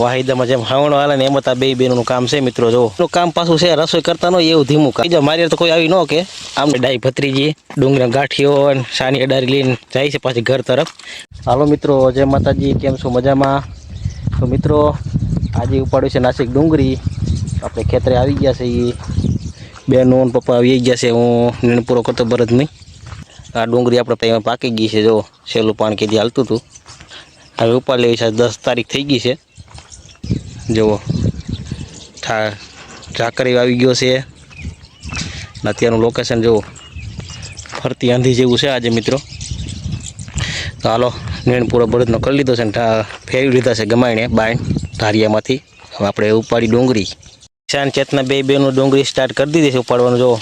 વાહિદામાં જેમ હાવણ હાલે ને એમાં જ બે બેનનું કામ છે મિત્રો, જો. કામ પાછું છે, રસોઈ કરતા નો એવું ધીમું કામ. બીજા મારી તો કોઈ આવી ન કે. આમ ડાઈ ભત્રીજી ડુંગળીના ગાંઠીઓ સાની અડારી લઈને જાય છે પાછી ઘર તરફ. હાલો મિત્રો, જય માતાજી, કેમ છો મજામાં? તો મિત્રો, આજે ઉપાડ્યું છે નાસિક ડુંગળી. આપણે ખેતરે આવી ગયા છે એ બેનો ને પપ્પા આવી ગયા છે, હું નિર્ણય પૂરો કરતો ભરતની આ ડુંગળી આપણે ત્યાં પાકી ગઈ છે, જો. છેલ્લું પાણી કીધી હાલતું હતું. હવે ઉપાડ લેવી છે, દસ તારીખ થઈ ગઈ છે. જુઓ. ઠા ઝાકરી આવી ગયો છે. અત્યારનું લોકેશન જુઓ. ફરતી આંધી જેવું છે આજે, મિત્રો. તો હાલો, નીણ પૂરો બળદનો કરી લીધો છે ને ફેરવી લીધા છે ગમાઈને બાયણ ધારિયામાંથી. હવે આપણે ઉપાડી ડુંગળી. શાન ચેતના બે બેનું ડુંગળી સ્ટાર્ટ કરી દીધી છે ઉપાડવાનું, જુઓ.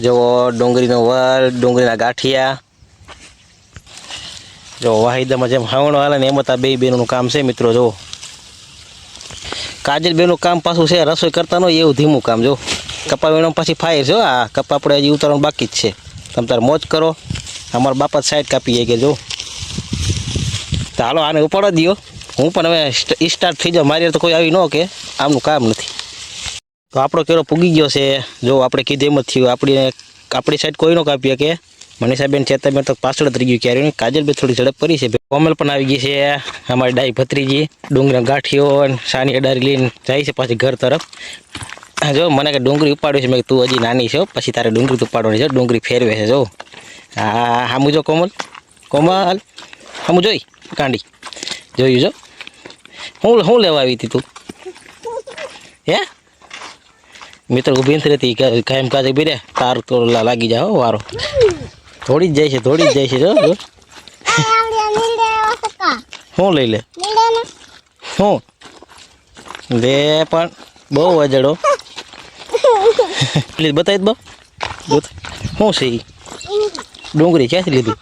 જુઓ, ડુંગળીનો વર ડુંગળીના ગાંઠિયા. જો વાહિદામાં જેમ હાવણો હાલે ને એમ બે બેનનું કામ છે, મિત્રો જો કાજલ બેનું કામ પાછું છે, રસોઈ કરતા નો એવું ધીમું કામ, જો. કપા વીણો પાછી ફાયર છે આ કપા આપણે હજી ઉતારવાનું બાકી જ છે. તમે તાર મોજ કરો. અમારા બાપા સાઈડ કાપી જાય કે જો. તો હાલો, આને ઉપાડો દો હું પણ હવે સ્ટાર્ટ થઈ જાઉં. મારી તો કોઈ આવી ન કે. આમનું કામ નથી. તો આપણો કેરો પૂગી ગયો છે. જો, આપણે કીધે એમ જ થયું. આપણી આપણી સાઈડ કોઈ ન કાપીએ કે મનીષાબેન ચેતાબેન તો પાછળ ઉતરી ગયું ક્યારે કાજલબેન થોડી ઝડપ કરી છે. કોમલ પણ આવી ગઈ છે. અમારી ડાઈ ભત્રીજી, ડુંગરા ગાંઠીઓ અને સાની અડારી લઈને જાય છે પાછી ઘર તરફ. જો, મને કે ડુંગળી ઉપાડવી છે. મેં તું હજી નાની છો પછી તારે ડુંગળી ઉપાડવાની છે. ડુંગળી ફેરવે છે. જો. હા હામું જો કોમલ. કોમલ, હામું જોઈ, કાંડી. જોયું, જો. હું હું લેવા આવી હતી તું? હે? મિત્ર ઊભી નથી રહેતી. કાયમ કાજે બી રે તાર તો લાગી હો વારો. થોડી જ જાય છે થોડી જ જાય છે જો. શું લઈ લે. શું લે પણ બહુ અજડો પ્લીઝ બતાવી દો શું છે? ડુંગળી ક્યાંથી લીધી?